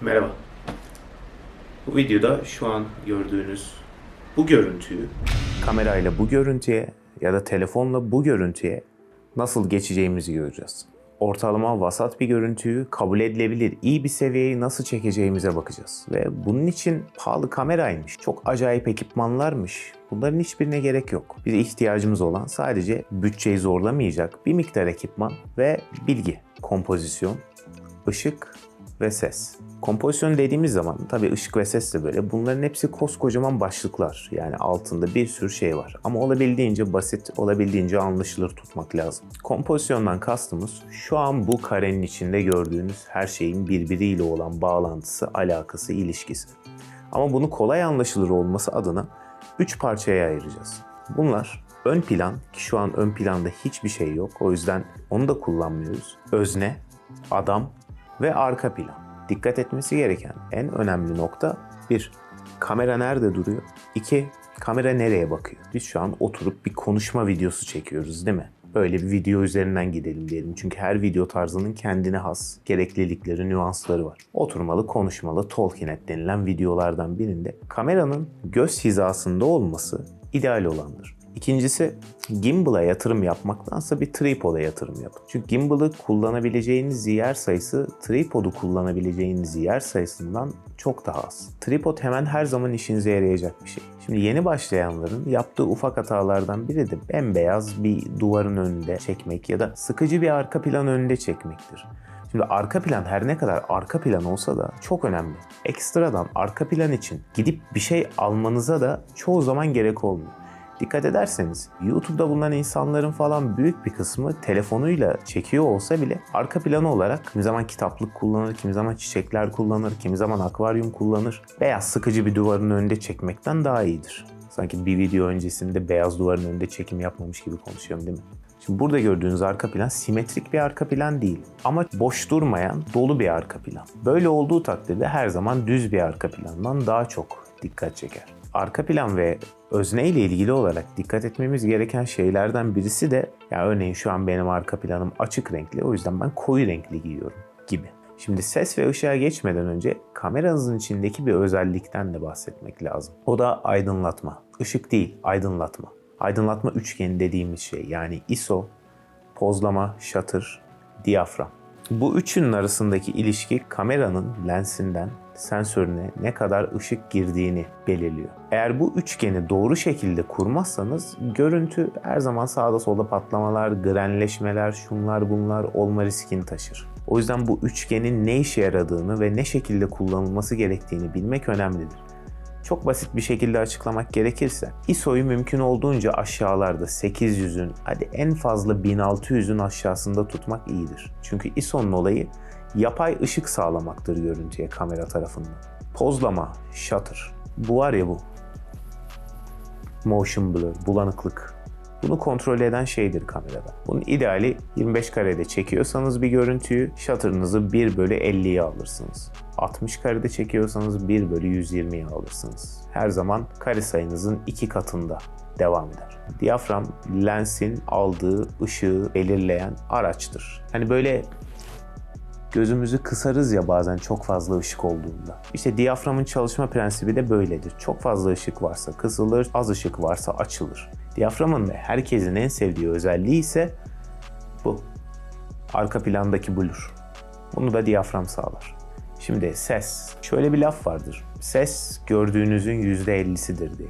Merhaba. Bu videoda şu an gördüğünüz bu görüntüyü kamerayla bu görüntüye ya da telefonla bu görüntüye nasıl geçeceğimizi göreceğiz. Ortalama vasat bir görüntüyü kabul edilebilir iyi bir seviyeye nasıl çekeceğimize bakacağız. Ve bunun için pahalı kameraymış, çok acayip ekipmanlarmış. Bunların hiçbirine gerek yok. Bize ihtiyacımız olan sadece bütçeyi zorlamayacak bir miktar ekipman ve bilgi, kompozisyon, ışık ve ses. Kompozisyon dediğimiz zaman tabii ışık ve ses de böyle. Bunların hepsi koskocaman başlıklar. Yani altında bir sürü şey var. Ama olabildiğince basit, olabildiğince anlaşılır tutmak lazım. Kompozisyondan kastımız şu an bu karenin içinde gördüğünüz her şeyin birbiriyle olan bağlantısı, alakası, ilişkisi. Ama bunu kolay anlaşılır olması adına 3 parçaya ayıracağız. Bunlar ön plan ki şu an ön planda hiçbir şey yok. O yüzden onu da kullanmıyoruz. Özne, adam ve arka plan. Dikkat etmesi gereken en önemli nokta 1. Kamera nerede duruyor? 2. Kamera nereye bakıyor? Biz şu an oturup bir konuşma videosu çekiyoruz değil mi? Böyle bir video üzerinden gidelim diyelim. Çünkü her video tarzının kendine has gereklilikleri, nüansları var. Oturmalı, konuşmalı, talking denilen videolardan birinde kameranın göz hizasında olması ideal olandır. İkincisi gimbal'a yatırım yapmaktansa bir tripoda yatırım yapın. Çünkü gimbal'ı kullanabileceğiniz yer sayısı tripodu kullanabileceğiniz yer sayısından çok daha az. Tripod hemen her zaman işinize yarayacak bir şey. Şimdi yeni başlayanların yaptığı ufak hatalardan biri de bembeyaz bir duvarın önünde çekmek ya da sıkıcı bir arka plan önünde çekmektir. Şimdi arka plan her ne kadar arka plan olsa da çok önemli. Ekstradan arka plan için gidip bir şey almanıza da çoğu zaman gerek olmuyor. Dikkat ederseniz YouTube'da bulunan insanların falan büyük bir kısmı telefonuyla çekiyor olsa bile arka planı olarak kimi zaman kitaplık kullanır, kimi zaman çiçekler kullanır, kimi zaman akvaryum kullanır. Beyaz sıkıcı bir duvarın önünde çekmekten daha iyidir. Sanki bir video öncesinde beyaz duvarın önünde çekim yapmamış gibi konuşuyorum değil mi? Şimdi burada gördüğünüz arka plan simetrik bir arka plan değil. Ama boş durmayan dolu bir arka plan. Böyle olduğu takdirde her zaman düz bir arka plandan daha çok dikkat çeker. Arka plan ve özne ile ilgili olarak dikkat etmemiz gereken şeylerden birisi de ya örneğin şu an benim arka planım açık renkli o yüzden ben koyu renkli giyiyorum gibi. Şimdi ses ve ışığa geçmeden önce kameranızın içindeki bir özellikten de bahsetmek lazım. O da aydınlatma. Işık değil, aydınlatma. Aydınlatma üçgeni dediğimiz şey yani ISO, pozlama, shutter, diyafram. Bu üçünün arasındaki ilişki kameranın lensinden sensörüne ne kadar ışık girdiğini belirliyor. Eğer bu üçgeni doğru şekilde kurmazsanız görüntü her zaman sağda solda patlamalar, grenleşmeler, şunlar bunlar olma riskini taşır. O yüzden bu üçgenin ne işe yaradığını ve ne şekilde kullanılması gerektiğini bilmek önemlidir. Çok basit bir şekilde açıklamak gerekirse ISO'yu mümkün olduğunca aşağılarda 800'ün hadi en fazla 1600'ün aşağısında tutmak iyidir. Çünkü ISO'nun olayı yapay ışık sağlamaktır görüntüye kamera tarafından. Pozlama, shutter. Bu var ya bu. Motion blur, bulanıklık. Bunu kontrol eden şeydir kamerada. Bunun ideali 25 karede çekiyorsanız bir görüntüyü shutter'ınızı 1 bölü 50'ye alırsınız. 60 karede çekiyorsanız 1 bölü 120'ye alırsınız. Her zaman kare sayınızın iki katında devam eder. Diyafram lensin aldığı ışığı belirleyen araçtır. Hani böyle gözümüzü kısarız ya bazen çok fazla ışık olduğunda. İşte diyaframın çalışma prensibi de böyledir. Çok fazla ışık varsa kısılır, az ışık varsa açılır. Diyaframın da herkesin en sevdiği özelliği ise bu. Arka plandaki blur. Bunu da diyafram sağlar. Şimdi ses. Şöyle bir laf vardır. Ses gördüğünüzün %50'sidir diye.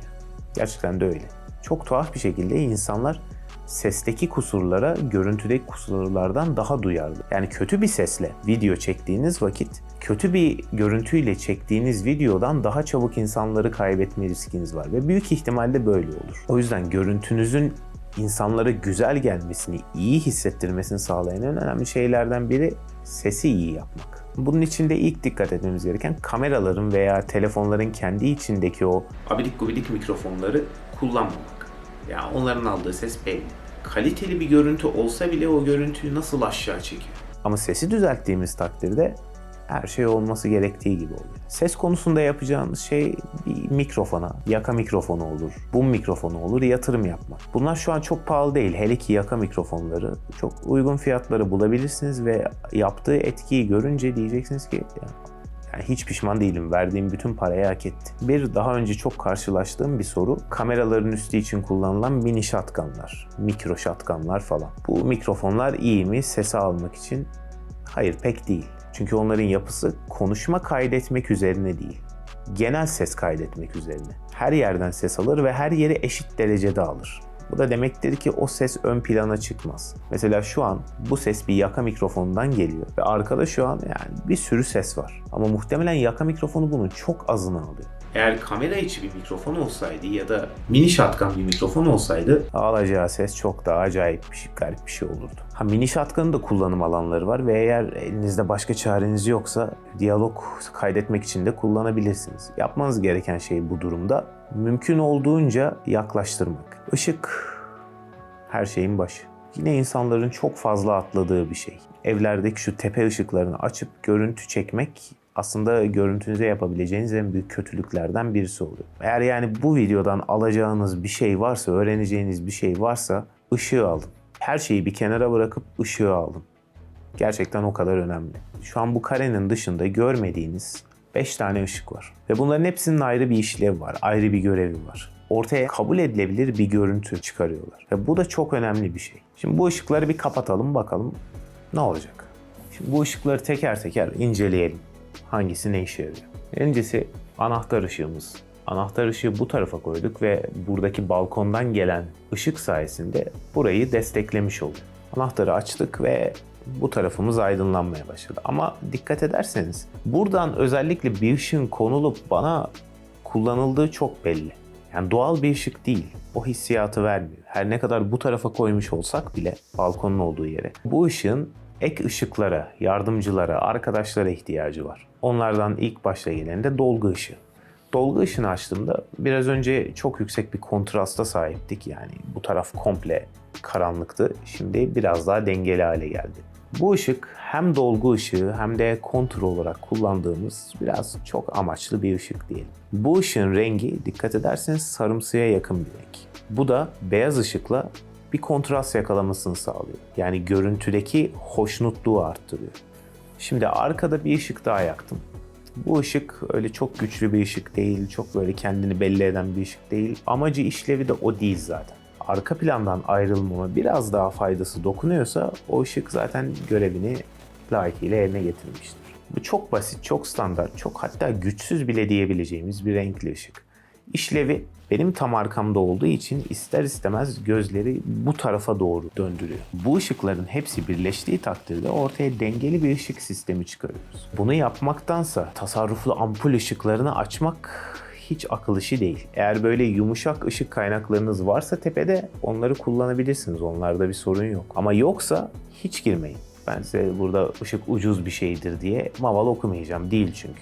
Gerçekten de öyle. Çok tuhaf bir şekilde insanlar sesteki kusurlara görüntüdeki kusurlardan daha duyarlı. Yani kötü bir sesle video çektiğiniz vakit kötü bir görüntüyle çektiğiniz videodan daha çabuk insanları kaybetme riskiniz var ve büyük ihtimalle böyle olur. O yüzden görüntünüzün insanlara güzel gelmesini, iyi hissettirmesini sağlayan en önemli şeylerden biri sesi iyi yapmak. Bunun için de ilk dikkat etmemiz gereken kameraların veya telefonların kendi içindeki o abidik gubidik mikrofonları kullanmamak. Ya onların aldığı ses belli. Kaliteli bir görüntü olsa bile o görüntüyü nasıl aşağı çekiyor? Ama sesi düzelttiğimiz takdirde her şey olması gerektiği gibi oluyor. Ses konusunda yapacağınız şey bir mikrofona, yaka mikrofonu olur, bum mikrofonu olur, yatırım yapmak. Bunlar şu an çok pahalı değil. Hele ki yaka mikrofonları çok uygun fiyatları bulabilirsiniz ve yaptığı etkiyi görünce diyeceksiniz ki ya, Yani hiç pişman değilim. Verdiğim bütün parayı hak etti. Bir daha önce çok karşılaştığım bir soru kameraların üstü için kullanılan mini shotgunlar, mikro shotgunlar falan. Bu mikrofonlar iyi mi sesi almak için? Hayır pek değil. Çünkü onların yapısı konuşma kaydetmek üzerine değil. Genel ses kaydetmek üzerine. Her yerden ses alır ve her yeri eşit derecede alır. Bu da demektir ki o ses ön plana çıkmaz. Mesela şu an bu ses bir yaka mikrofonundan geliyor ve arkada şu an yani bir sürü ses var. Ama muhtemelen yaka mikrofonu bunun çok azını alıyor. Eğer kamera içi bir mikrofon olsaydı ya da mini shotgun bir mikrofon olsaydı alacağı ses çok daha acayip bir şey, garip bir şey olurdu. Ha mini shotgun'ın da kullanım alanları var ve eğer elinizde başka çareniz yoksa diyalog kaydetmek için de kullanabilirsiniz. Yapmanız gereken şey bu durumda mümkün olduğunca yaklaştırmak. Işık her şeyin başı. Yine insanların çok fazla atladığı bir şey. Evlerdeki şu tepe ışıklarını açıp görüntü çekmek aslında görüntünüze yapabileceğiniz en büyük kötülüklerden birisi oluyor. Eğer yani bu videodan alacağınız bir şey varsa, öğreneceğiniz bir şey varsa ışığı alın. Her şeyi bir kenara bırakıp ışığı alın. Gerçekten o kadar önemli. Şu an bu karenin dışında görmediğiniz 5 tane ışık var. Ve bunların hepsinin ayrı bir işlevi var, ayrı bir görevi var. Ortaya kabul edilebilir bir görüntü çıkarıyorlar. Ve bu da çok önemli bir şey. Şimdi bu ışıkları bir kapatalım bakalım ne olacak. Şimdi bu ışıkları teker teker inceleyelim. Hangisi ne işe yarıyor? Birincisi anahtar ışığımız. Anahtar ışığı bu tarafa koyduk ve buradaki balkondan gelen ışık sayesinde burayı desteklemiş olduk. Anahtarı açtık ve bu tarafımız aydınlanmaya başladı. Ama dikkat ederseniz buradan özellikle bir ışığın konulup bana kullanıldığı çok belli. Yani doğal bir ışık değil. O hissiyatı vermiyor. Her ne kadar bu tarafa koymuş olsak bile balkonun olduğu yere. Bu ışığın ek ışıklara, yardımcılara, arkadaşlara ihtiyacı var. Onlardan ilk başta gelen de dolgu ışığı. Dolgu ışığını açtığımda biraz önce çok yüksek bir kontrasta sahiptik. Yani bu taraf komple karanlıktı. Şimdi biraz daha dengeli hale geldi. Bu ışık hem dolgu ışığı hem de kontur olarak kullandığımız biraz çok amaçlı bir ışık diyelim. Bu ışığın rengi dikkat ederseniz sarımsıya yakın bir renk. Bu da beyaz ışıkla bir kontrast yakalamasını sağlıyor. Yani görüntüdeki hoşnutluğu arttırıyor. Şimdi arkada bir ışık daha yaktım. Bu ışık öyle çok güçlü bir ışık değil, çok böyle kendini belli eden bir ışık değil. Amacı işlevi de o değil zaten. Arka plandan ayrılmama biraz daha faydası dokunuyorsa o ışık zaten görevini layıkıyla yerine getirmiştir. Bu çok basit, çok standart, çok hatta güçsüz bile diyebileceğimiz bir renkli ışık. İşlevi benim tam arkamda olduğu için ister istemez gözleri bu tarafa doğru döndürüyor. Bu ışıkların hepsi birleştiği takdirde ortaya dengeli bir ışık sistemi çıkarıyoruz. Bunu yapmaktansa tasarruflu ampul ışıklarını açmak hiç akıl işi değil. Eğer böyle yumuşak ışık kaynaklarınız varsa tepede onları kullanabilirsiniz. Onlarda bir sorun yok. Ama yoksa hiç girmeyin. Ben size burada ışık ucuz bir şeydir diye maval okumayacağım. Değil çünkü.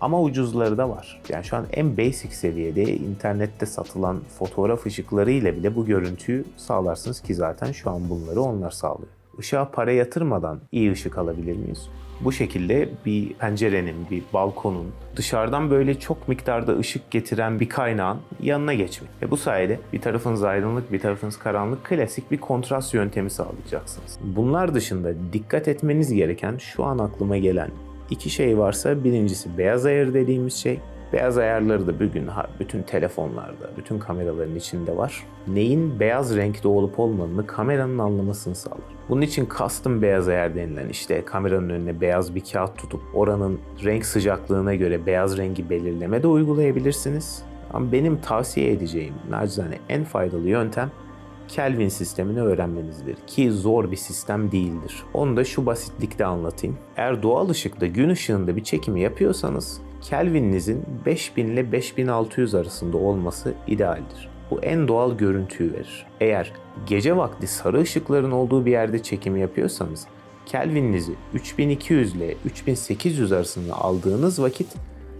Ama ucuzları da var. Yani şu an en basic seviyede internette satılan fotoğraf ışıkları ile bile bu görüntüyü sağlarsınız ki zaten şu an bunları onlar sağlıyor. Işığa para yatırmadan iyi ışık alabilir miyiz? Bu şekilde bir pencerenin, bir balkonun dışarıdan böyle çok miktarda ışık getiren bir kaynağın yanına geçmek. Ve bu sayede bir tarafınız aydınlık, bir tarafınız karanlık klasik bir kontrast yöntemi sağlayacaksınız. Bunlar dışında dikkat etmeniz gereken şu an aklıma gelen iki şey varsa birincisi beyaz ayar dediğimiz şey. Beyaz ayarları da bugün bütün telefonlarda, bütün kameraların içinde var. Neyin beyaz renkte olup olmadığını kameranın anlamasını sağlar. Bunun için custom beyaz ayar denilen işte kameranın önüne beyaz bir kağıt tutup oranın renk sıcaklığına göre beyaz rengi belirleme de uygulayabilirsiniz. Ama benim tavsiye edeceğim nacizane en faydalı yöntem Kelvin sistemini öğrenmenizdir ki zor bir sistem değildir. Onu da şu basitlikte anlatayım. Eğer doğal ışıkta gün ışığında bir çekimi yapıyorsanız Kelvin'inizin 5000 ile 5600 arasında olması idealdir. Bu en doğal görüntüyü verir. Eğer gece vakti sarı ışıkların olduğu bir yerde çekim yapıyorsanız Kelvin'inizi 3200 ile 3800 arasında aldığınız vakit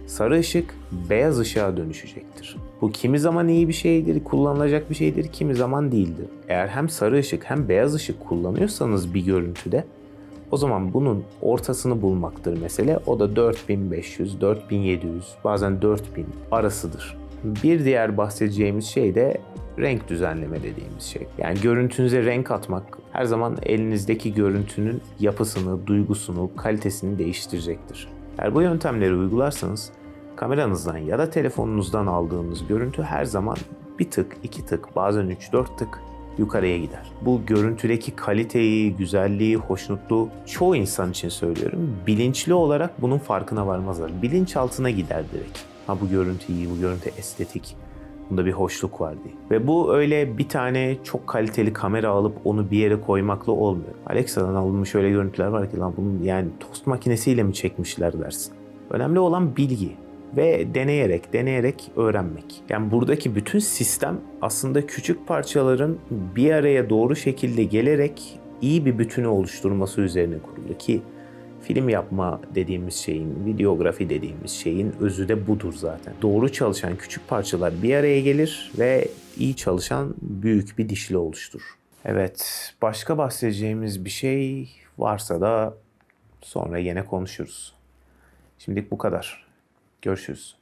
sarı ışık beyaz ışığa dönüşecektir. Bu kimi zaman iyi bir şeydir, kullanılacak bir şeydir, kimi zaman değildir. Eğer hem sarı ışık hem beyaz ışık kullanıyorsanız bir görüntüde o zaman bunun ortasını bulmaktır mesele. O da 4500, 4700, bazen 4000 arasıdır. Bir diğer bahsedeceğimiz şey de renk düzenleme dediğimiz şey. Yani görüntünüze renk atmak her zaman elinizdeki görüntünün yapısını, duygusunu, kalitesini değiştirecektir. Eğer bu yöntemleri uygularsanız kameranızdan ya da telefonunuzdan aldığınız görüntü her zaman bir tık, iki tık, bazen 3-4 tık yukarıya gider. Bu görüntüdeki kaliteyi, güzelliği, hoşnutluğu çoğu insan için söylüyorum. Bilinçli olarak bunun farkına varmazlar. Bilinçaltına gider direkt. Ha bu görüntü iyi, bu görüntü estetik. Bunda bir hoşluk var diye. Ve bu öyle bir tane çok kaliteli kamera alıp onu bir yere koymakla olmuyor. Alexa'dan alınmış öyle görüntüler var ki lan bunun yani tost makinesiyle mi çekmişler dersin. Önemli olan bilgi ve deneyerek, deneyerek öğrenmek. Yani buradaki bütün sistem aslında küçük parçaların bir araya doğru şekilde gelerek iyi bir bütünü oluşturması üzerine kurulu ki film yapma dediğimiz şeyin, videografi dediğimiz şeyin özü de budur zaten. Doğru çalışan küçük parçalar bir araya gelir ve iyi çalışan büyük bir dişli oluşturur. Evet, başka bahsedeceğimiz bir şey varsa da sonra yine konuşuruz. Şimdilik bu kadar. Görüşürüz.